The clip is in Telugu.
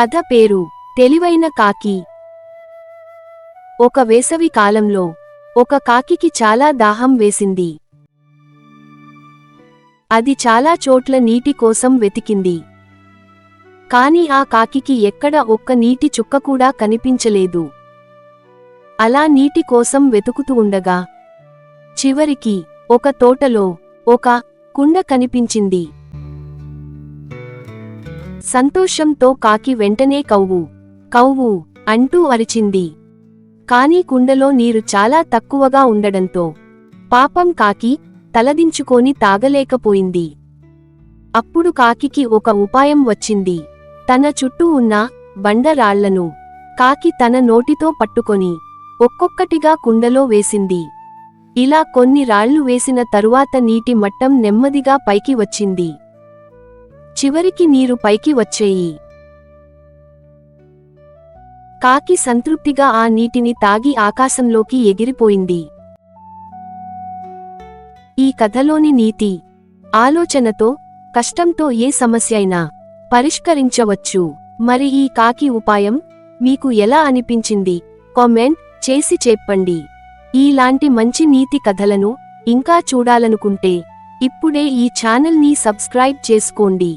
కథ పేరు తెలివైన కాకి. ఒక వేసవి కాలంలో ఒక కాకికి చాలా దాహం వేసింది. అది చాలా చోట్ల నీటి కోసం వెతికింది. కాని ఆ కాకికి ఎక్కడ ఒక్క నీటి చుక్క కూడా కనిపించలేదు. అలా నీటి కోసం వెతుకుతూ ఉండగా చివరికి ఒక తోటలో ఒక కుండ కనిపించింది. సంతోషంతో కాకి వెంటనే కవ్వు కవ్వు అంటూ అరిచింది. కాని కుండలో నీరు చాలా తక్కువగా ఉండడంతో పాపం కాకి తలదించుకొని తాగలేకపోయింది. అప్పుడు కాకికి ఒక ఉపాయం వచ్చింది. తన చుట్టూ ఉన్న బండరాళ్ళను కాకి తన నోటితో పట్టుకొని ఒక్కొక్కటిగా కుండలో వేసింది. ఇలా కొన్ని రాళ్ళు వేసిన తరువాత నీటి మట్టం నెమ్మదిగా పైకి వచ్చింది. చివరికి నీరు పైకి వచ్చేయి. కాకి సంతృప్తిగా ఆ నీటిని తాగి ఆకాశంలోకి ఎగిరిపోయింది. ఈ కథలోని నీతి ఆలోచనతో కష్టంతో ఏ సమస్య అయినా పరిష్కరించవచ్చు. మరి ఈ కాకి ఉపాయం మీకు ఎలా అనిపించింది? కామెంట్ చేసి చెప్పండి. ఈలాంటి మంచి నీతి కథలను ఇంకా చూడాలనుకుంటే ఇప్పుడే ఈ ఛానల్ని సబ్స్క్రైబ్ చేసుకోండి.